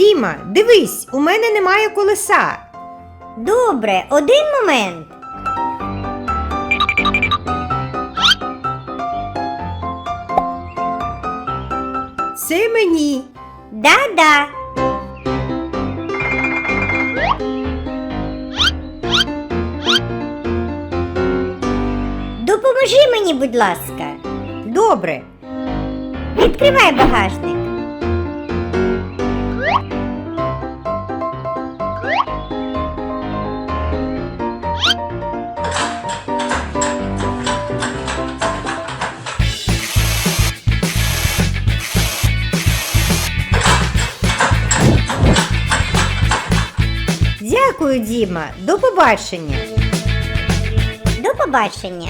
Діма, дивись, у мене немає колеса. Добре, один момент. Це мені. Да-да. Допоможи мені, будь ласка. Добре. Відкривай багажник. Дякую, Діма. До побачення. До побачення.